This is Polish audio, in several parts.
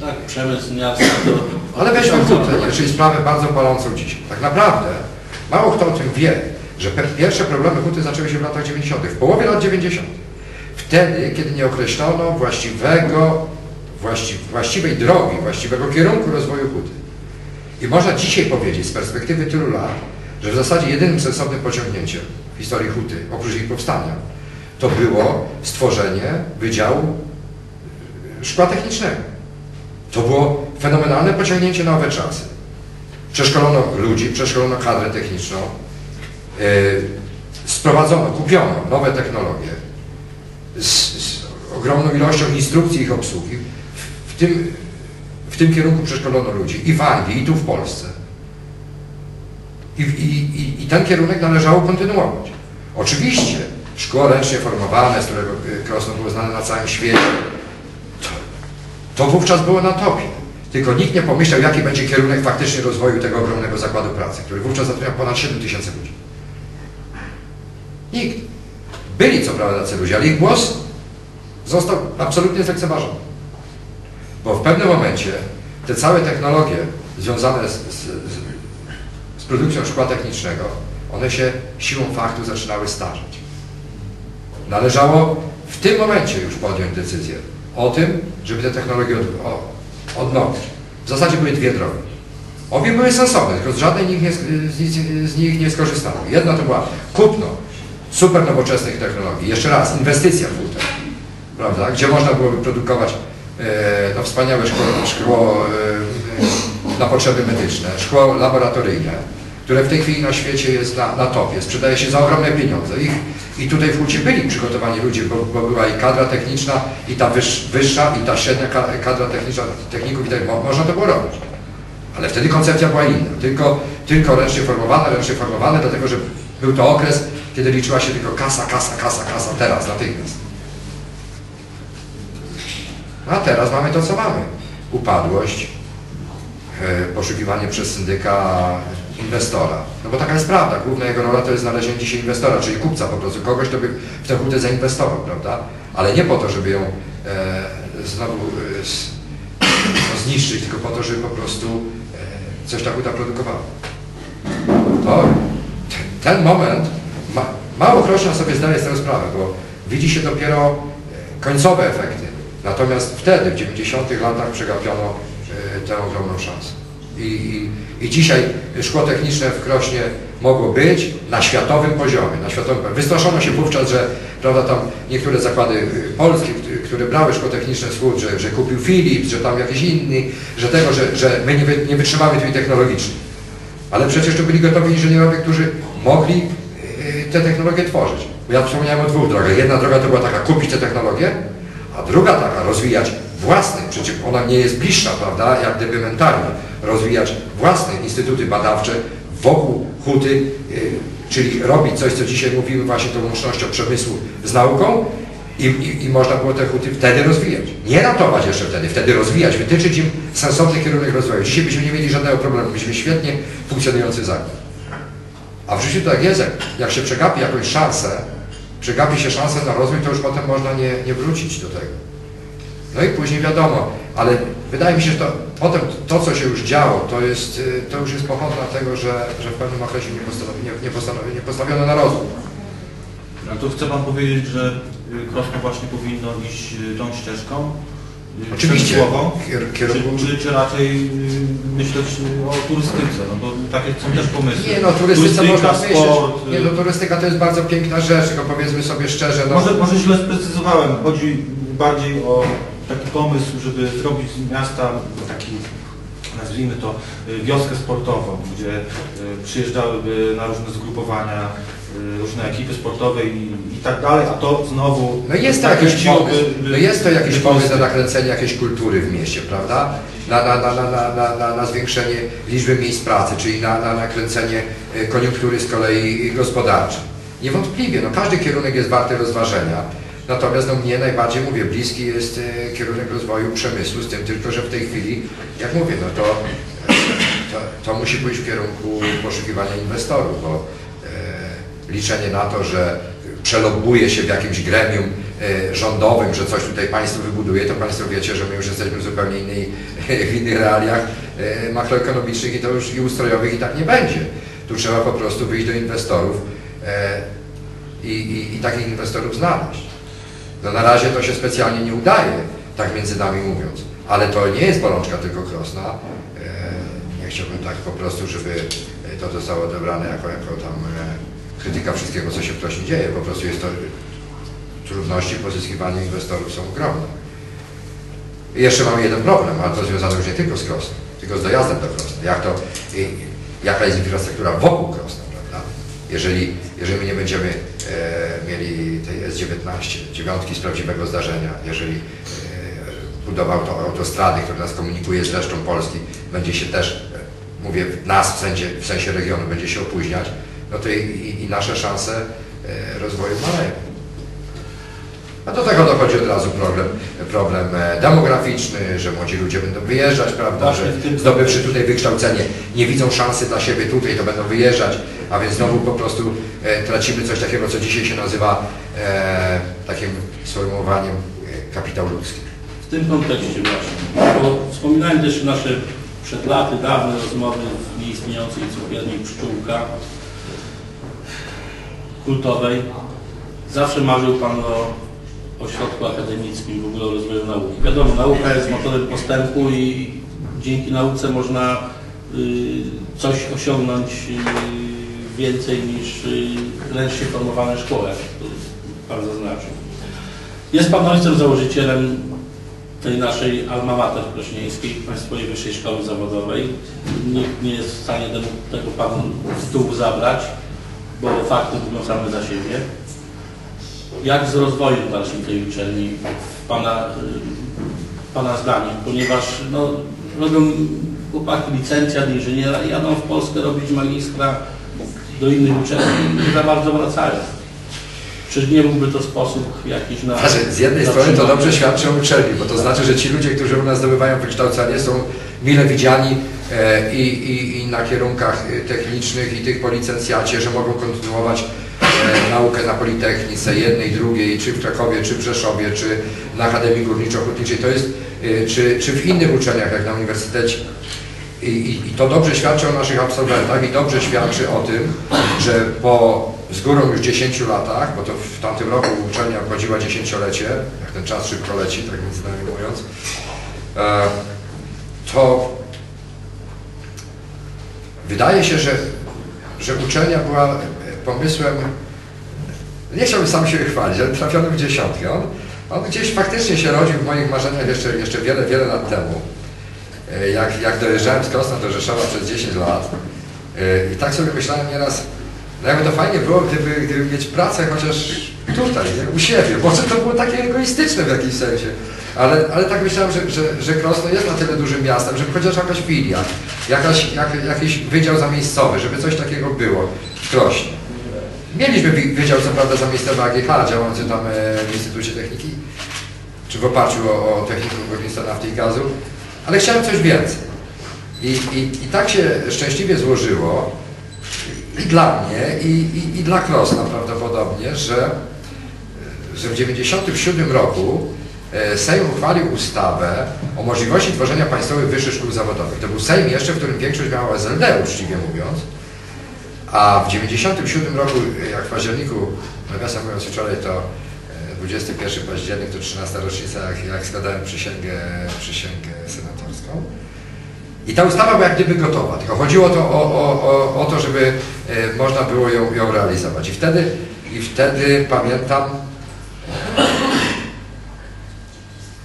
Tak, przemysł miasta to... Ale weźmy Hutę, czyli sprawę bardzo palącą dzisiaj. Tak naprawdę mało kto o tym wie, że pierwsze problemy Huty zaczęły się w latach 90., w połowie lat 90. Wtedy, kiedy nie określono właściwego, właści, właściwej drogi, właściwego kierunku rozwoju Huty. I można dzisiaj powiedzieć z perspektywy tylu lat, że w zasadzie jedynym sensownym pociągnięciem w historii Huty, oprócz jej powstania, to było stworzenie Wydziału Szkła Technicznego. To było fenomenalne pociągnięcie na owe czasy. Przeszkolono ludzi, przeszkolono kadrę techniczną, yy, sprowadzono, kupiono nowe technologie z, z ogromną ilością instrukcji ich obsługi. W, w, tym, w tym kierunku przeszkolono ludzi i w Anglii, i tu w Polsce. I, i, i, I ten kierunek należało kontynuować. Oczywiście szkło ręcznie formowane, z którego y, Krosno było znane na całym świecie, to, to wówczas było na topie. Tylko nikt nie pomyślał, jaki będzie kierunek faktycznie rozwoju tego ogromnego zakładu pracy, który wówczas zatrudniał ponad 7 tysięcy ludzi. Nikt. Byli co prawda tacy ludzie, ale ich głos został absolutnie zlekceważony. Bo w pewnym momencie te całe technologie związane z, z, z, produkcją szkła technicznego, one się siłą faktu zaczynały starzeć. Należało w tym momencie już podjąć decyzję o tym, żeby te technologie od, odnowić. W zasadzie były dwie drogi. Obie były sensowne, tylko z żadnej nich nie, z, z nich nie skorzystano. Jedna to była kupno super nowoczesnych technologii. Jeszcze raz, inwestycja w hutę, prawda? Gdzie można byłoby produkować e, wspaniałe szkło, szkło e, na potrzeby medyczne, szkło laboratoryjne, które w tej chwili na świecie jest na, na topie, sprzedaje się za ogromne pieniądze. Ich, I tutaj w Hucie byli przygotowani ludzie, bo, bo była i kadra techniczna, i ta wyż, wyższa, i ta średnia ka- kadra techniczna, techników i tak, mo, można to było robić. Ale wtedy koncepcja była inna, tylko, tylko ręcznie formowane, ręcznie formowane, dlatego że był to okres, kiedy liczyła się tylko kasa, kasa, kasa, kasa, teraz, natychmiast. A teraz mamy to, co mamy. Upadłość, e, poszukiwanie przez syndyka inwestora. No bo taka jest prawda, główna jego rola to jest znalezienie dzisiaj inwestora, czyli kupca po prostu, kogoś, kto by w tę hutę zainwestował, prawda? Ale nie po to, żeby ją e, znowu e, s- no, zniszczyć, tylko po to, żeby po prostu e, coś ta huta produkowała. To, ten, moment, ma, mało Krośna sobie zdaje z tego sprawę, bo widzi się dopiero e, końcowe efekty. Natomiast wtedy, w 90 latach przegapiono e, tę ogromną szansę. I, i, I dzisiaj szkło techniczne w Krośnie mogło być na światowym poziomie. Na światowym, poziomie. wystraszono się wówczas, że prawda, tam niektóre zakłady y, polskie, k- które brały szkło techniczne Hut, że, że kupił Philips, że tam jakiś inny, że tego, że, że my nie, nie wytrzymamy i technologicznie. Ale przecież to byli gotowi inżynierowie, którzy mogli y, te technologie tworzyć. Ja wspomniałem o dwóch drogach. Jedna droga to była taka kupić te technologie, a druga taka rozwijać własne, przecież ona nie jest bliższa, prawda, jak gdyby mentalnie, rozwijać własne instytuty badawcze wokół huty, y, czyli robić coś, co dzisiaj mówimy właśnie tą łącznością przemysłu z nauką i, i, i można było te huty wtedy rozwijać. Nie ratować jeszcze wtedy, wtedy rozwijać, wytyczyć im sensowny kierunek rozwoju. Dzisiaj byśmy nie mieli żadnego problemu, byśmy świetnie funkcjonujący zakład. A w życiu tak jest, jak się przegapi jakąś szansę, przegapi się szansę na rozwój, to już potem można nie, nie wrócić do tego. No i później wiadomo, ale wydaje mi się, że to, potem to, co się już działo, to, jest, y, to już jest pochodna tego, że, że w pewnym okresie nie, postanowi, nie, nie, postanowi, nie postawiono na rozwój. No to chce Pan powiedzieć, że y, Krosno właśnie powinno iść y, tą ścieżką Oczywiście, kier- kierunku... Czy, czy, czy raczej myśleć o turystyce? No bo takie są też pomysły. Nie no, turystyce można myśleć. sport. Nie no, turystyka to jest bardzo piękna rzecz, tylko powiedzmy sobie szczerze, no... Może, może źle sprecyzowałem. Chodzi bardziej o taki pomysł, żeby zrobić z miasta taki, nazwijmy to, y, wioskę sportową, gdzie y, przyjeżdżałyby na różne zgrupowania, y, różne ekipy sportowe i, i tak dalej, a to znowu No jest to jakiś pomysł, no jest to jakiś pomysł na nakręcenie jakiejś kultury w mieście, prawda? Na, na, na, na, na, na, na, zwiększenie liczby miejsc pracy, czyli na, na nakręcenie e, koniunktury z kolei gospodarczej. Niewątpliwie, no każdy kierunek jest warty rozważenia. Natomiast no mnie najbardziej, mówię, bliski jest e, kierunek rozwoju przemysłu, z tym tylko, że w tej chwili, jak mówię, no to, e, to, to musi pójść w kierunku poszukiwania inwestorów, bo e, liczenie na to, że przelobuje się w jakimś gremium rządowym, że coś tutaj państwo wybuduje, to państwo wiecie, że my już jesteśmy w zupełnie innej, w innych realiach makroekonomicznych i to już i ustrojowych i tak nie będzie. Tu trzeba po prostu wyjść do inwestorów i, i, i takich inwestorów znaleźć. No na razie to się specjalnie nie udaje, tak między nami mówiąc. Ale to nie jest bolączka tylko Krosna. E, Nie chciałbym tak po prostu, żeby to zostało odebrane jako, jako tam e, krytyka wszystkiego, co się w Krośnie dzieje. Po prostu jest to trudności pozyskiwania inwestorów są ogromne. I jeszcze mamy jeden problem, ale to związany już nie tylko z Krosnem, tylko z dojazdem do Krosna. Jak to, jaka jest infrastruktura wokół Krosna, prawda? Jeżeli, jeżeli my nie będziemy e, mieli tej S19, dziewiątki z prawdziwego zdarzenia, jeżeli e, budowa auto, autostrady, która nas komunikuje z resztą Polski, będzie się też, e, mówię nas w sensie, w sensie regionu, będzie się opóźniać, no to i, i, i nasze szanse e, rozwoju maleją. A do tego dochodzi od razu problem, problem e, demograficzny, że młodzi ludzie będą wyjeżdżać, prawda, Właśnie że zdobywszy tutaj wykształcenie, nie widzą szansy dla siebie tutaj, to będą wyjeżdżać, a więc znowu po prostu e, tracimy coś takiego, co dzisiaj się nazywa e, takim sformułowaniem e, kapitał ludzki. W tym kontekście właśnie, bo wspominałem też nasze przed laty dawne rozmowy w nieistniejącej cukierni Pszczółka kultowej. Zawsze marzył Pan o ośrodku akademickim, w ogóle o rozwoju nauki. Wiadomo, nauka jest motorem postępu i dzięki nauce można y, coś osiągnąć y, więcej niż y, ręcznie formowane szkoły, jak Pan zaznaczył. Jest Pan ojcem założycielem tej naszej alma mater krośnieńskiej, Państwowej Wyższej Szkoły Zawodowej. Nikt nie jest w stanie tego Panu z tyłu zabrać, bo fakty mówią same za siebie. Jak z rozwojem dalszym tej uczelni Pana, y, pana zdaniem? Ponieważ no, robią chłopaki licencjat inżyniera jadą w Polskę robić magistra do innych uczelni i nie za bardzo wracają. Czy nie byłby to sposób jakiś na... Znaczy, z jednej na strony to dobrze świadczy o uczelni, bo to znaczy, że ci ludzie, którzy u nas zdobywają wykształcenie są mile widziani e, i, i, i na kierunkach e, technicznych i tych po licencjacie, że mogą kontynuować e, naukę na Politechnice jednej, drugiej, czy w Krakowie, czy w Rzeszowie, czy na Akademii Górniczo-Hutniczej, to jest, czy, czy w innych uczelniach, jak na Uniwersytecie. I, i, I to dobrze świadczy o naszych absolwentach i dobrze świadczy o tym, że po z górą już 10 latach, bo to w tamtym roku uczelnia obchodziła dziesięciolecie, jak ten czas szybko leci, tak nami mówiąc, e, to wydaje się, że, że uczelnia była pomysłem, nie chciałbym sam się chwalić, ale trafionym w dziesiątkę. On, on gdzieś faktycznie się rodził w moich marzeniach jeszcze, jeszcze wiele, wiele lat temu. E, Jak, jak dojeżdżałem z Krosna do Rzeszowa przez 10 lat e, i tak sobie myślałem nieraz, no jakby to fajnie było, gdyby, gdyby mieć pracę chociaż tutaj, u siebie. Może to było takie egoistyczne w jakimś sensie. Ale, ale tak myślałem, że, że, że Krosno jest na tyle dużym miastem, żeby chociaż jakaś filia, jakaś, jak, jakiś wydział zamiejscowy, żeby coś takiego było w Krośnie. Mieliśmy wydział, co prawda, zamiejscowy AGH, działający tam e, w Instytucie Techniki, czy w oparciu o, o Technikum Górnictwa Nafty i Gazu, ale chciałem coś więcej. I, i, I tak się szczęśliwie złożyło, i dla mnie, i, i, i dla Krosna prawdopodobnie, że, że w 1997 roku e, Sejm uchwalił ustawę o możliwości tworzenia państwowych wyższych szkół zawodowych. To był Sejm jeszcze, w którym większość miała SLD, uczciwie mówiąc. A w 1997 roku, jak w październiku, nawiasem mówiąc wczoraj to e, 21 październik, to 13 rocznica, jak, jak składałem przysięgę, przysięgę. I ta ustawa była jak gdyby gotowa, tylko chodziło to o, o, o, o to, żeby e, można było ją, ją realizować. I wtedy, I wtedy pamiętam,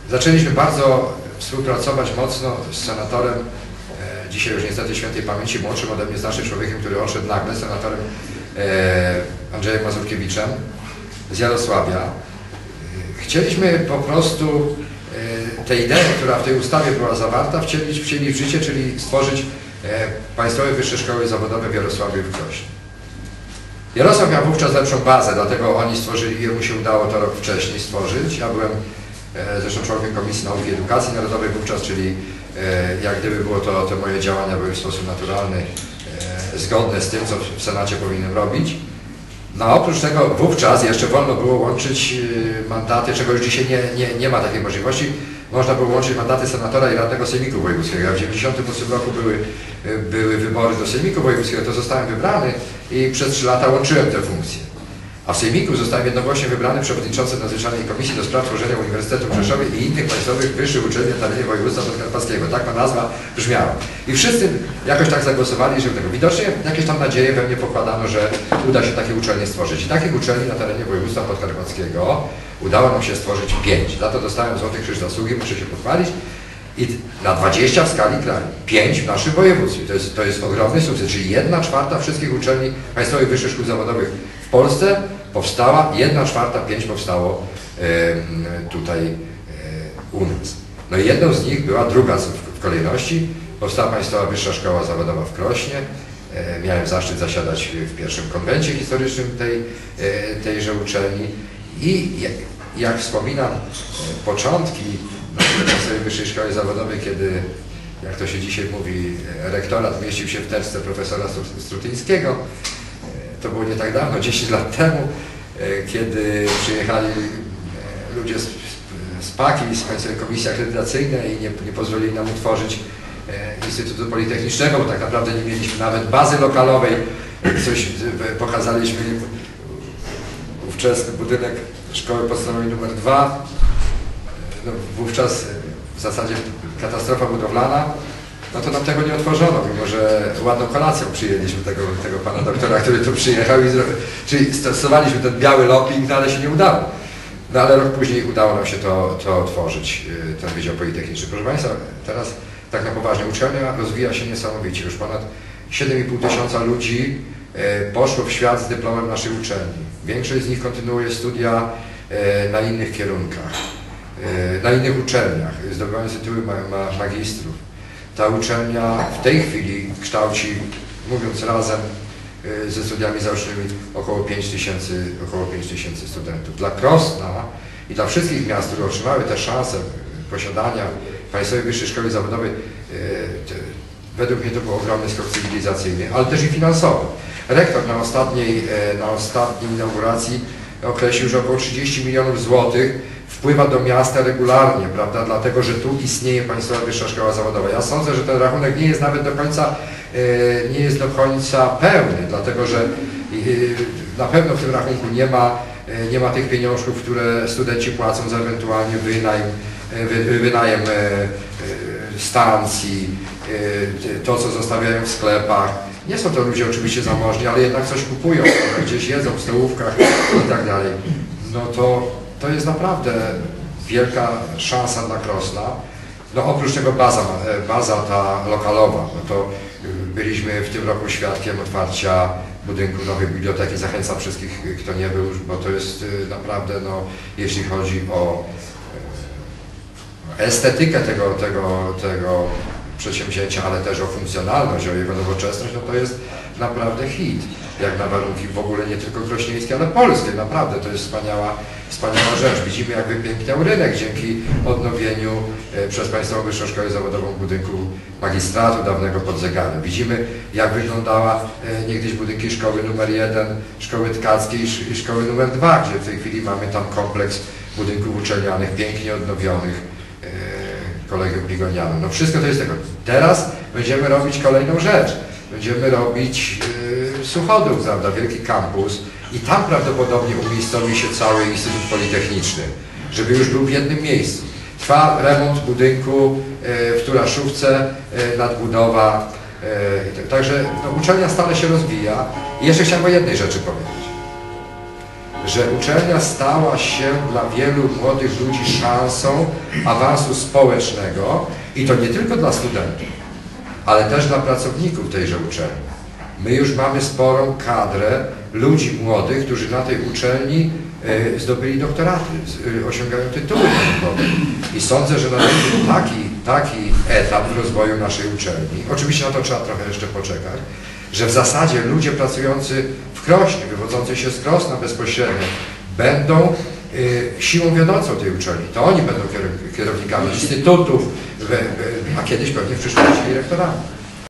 zaczęliśmy bardzo współpracować mocno z senatorem, e, dzisiaj już niestety świętej pamięci, młodszym ode mnie znacznym człowiekiem, który odszedł nagle, senatorem e, Andrzejem Mazurkiewiczem z Jarosławia. Chcieliśmy po prostu tę ideę, która w tej ustawie była zawarta, wcielić, wcielić w życie, czyli stworzyć e, Państwowe Wyższe Szkoły Zawodowe w Jarosławiu w Krośnie. Jarosław miał wówczas lepszą bazę, dlatego oni stworzyli, jemu się udało to rok wcześniej stworzyć. Ja byłem e, zresztą członkiem Komisji Nauki i Edukacji Narodowej wówczas, czyli e, jak gdyby było to, te moje działania były w sposób naturalny, zgodne z tym, co w Senacie powinienem robić. No oprócz tego wówczas jeszcze wolno było łączyć mandaty, czego już dzisiaj nie, nie, nie ma takiej możliwości. Można było łączyć mandaty senatora i radnego Sejmiku Wojewódzkiego. Ja w 1998 roku były, y, były wybory do Sejmiku Wojewódzkiego, to zostałem wybrany i przez trzy lata łączyłem te funkcje. A w Sejmiku zostałem jednogłośnie wybrany przewodniczącym Nadzwyczajnej Komisji do Spraw Tworzenia Uniwersytetu w i innych państwowych wyższych uczelni na terenie województwa podkarpackiego. Tak ma nazwa brzmiała. I wszyscy jakoś tak zagłosowali, że tego. Widocznie jakieś tam nadzieje we mnie pokładano, że uda się takie uczelnie stworzyć. I takich uczelni na terenie województwa podkarpackiego udało nam się stworzyć pięć. Za to dostałem Złoty Krzyż Zasługi, muszę się pochwalić. I na 20 w skali kraju. 5 w naszym województwie. To jest, to jest ogromny sukces, czyli jedna czwarta wszystkich uczelni państwowych wyższych szkół zawodowych w Polsce powstała, jedna czwarta, pięć powstało em, tutaj e, u nas. No i jedną z nich była druga w kolejności. Powstała Państwowa Wyższa Szkoła Zawodowa w Krośnie. E, Miałem zaszczyt zasiadać w pierwszym konwencie historycznym tej, e, tejże uczelni. I jak, wspominam e, początki Państwowej Wyższej Szkoły Zawodowej, kiedy, jak to się dzisiaj mówi, rektorat mieścił się w teczce profesora Stru- Strutyńskiego, to było nie tak dawno, 10 lat temu, kiedy przyjechali ludzie z, z PAKI, z Państwowej Komisji Akredytacyjnej i nie, nie pozwolili nam utworzyć Instytutu Politechnicznego, bo tak naprawdę nie mieliśmy nawet bazy lokalowej. Coś e, pokazaliśmy ówczesny budynek szkoły podstawowej numer 2. No, wówczas w zasadzie katastrofa budowlana, no to nam tego nie otworzono, mimo że ładną kolacją przyjęliśmy tego, tego pana doktora, który tu przyjechał i zro... czyli stosowaliśmy ten biały lopping, no ale się nie udało. No ale rok później udało nam się to, to otworzyć, ten Wydział Politechniczny. Proszę Państwa, teraz tak na poważnie, uczelnia rozwija się niesamowicie. Już ponad 7,5 tysiąca ludzi yy, poszło w świat z dyplomem naszej uczelni. Większość z nich kontynuuje studia yy, na innych kierunkach, yy, na innych uczelniach, zdobywając tytuły ma, ma, magistrów. Ta uczelnia w tej chwili kształci, mówiąc razem ze studiami zaocznymi, około 5 tysięcy około 5 tysięcy studentów. Dla Krosna i dla wszystkich miast, które otrzymały tę szansę posiadania Państwowej Wyższej Szkoły Zawodowej, y, to, według mnie to był ogromny skok cywilizacyjny, ale też i finansowy. Rektor na ostatniej, e, na ostatniej inauguracji określił, że około 30 milionów złotych wpływa do miasta regularnie, prawda, dlatego, że tu istnieje Państwowa Wyższa Szkoła Zawodowa. Ja sądzę, że ten rachunek nie jest nawet do końca, e, nie jest do końca pełny, dlatego, że e, na pewno w tym rachunku nie ma, e, nie ma tych pieniążków, które studenci płacą za ewentualnie wynajem, e, wy, wynajem e, e, stacji, e, to, co zostawiają w sklepach. Nie są to ludzie oczywiście zamożni, ale jednak coś kupują, gdzieś jedzą w stołówkach i tak dalej. No to, to jest naprawdę wielka szansa dla Krosna. No oprócz tego baza, e, baza ta lokalowa, no to y, byliśmy w tym roku świadkiem otwarcia budynku nowej biblioteki. Zachęcam wszystkich, kto nie był, bo to jest y, naprawdę, no, jeśli chodzi o e, estetykę tego, tego, tego przedsięwzięcia, ale też o funkcjonalność, o jego nowoczesność, no to jest naprawdę hit, jak na warunki w ogóle nie tylko krośnieńskie, ale polskie. Naprawdę to jest wspaniała, wspaniała rzecz. Widzimy, jak wypiękniał rynek dzięki odnowieniu e, przez Państwową Wyższą Szkołę Zawodową budynku magistratu dawnego pod zegarem. Widzimy, jak wyglądała e, niegdyś budynki szkoły numer 1, szkoły tkackiej i sz- i szkoły numer 2, gdzie w tej chwili mamy tam kompleks budynków uczelnianych, pięknie odnowionych e, kolegium Pigonianą. No wszystko to jest tego. Teraz będziemy robić kolejną rzecz. Będziemy robić yy, Suchodów, prawda, wielki kampus i tam prawdopodobnie umiejscowi się cały Instytut Politechniczny, żeby już był w jednym miejscu. Trwa remont budynku yy, w Turaszówce, yy, nadbudowa. Yy, tak- także no, uczelnia stale się rozwija. I jeszcze chciałem o jednej rzeczy powiedzieć że uczelnia stała się dla wielu młodych ludzi szansą awansu społecznego i to nie tylko dla studentów, ale też dla pracowników tejże uczelni. My już mamy sporą kadrę ludzi młodych, którzy na tej uczelni e, zdobyli doktoraty, e, osiągają tytuły naukowe. I sądzę, że nastąpił taki, taki etap w rozwoju naszej uczelni, oczywiście na to trzeba trochę jeszcze poczekać, że w zasadzie ludzie pracujący w Krośnie, wywodzący się z Krosna bezpośrednio, będą y, siłą wiodącą tej uczelni. To oni będą kierow- kierownikami instytutów, a kiedyś pewnie w przyszłości i rektorami.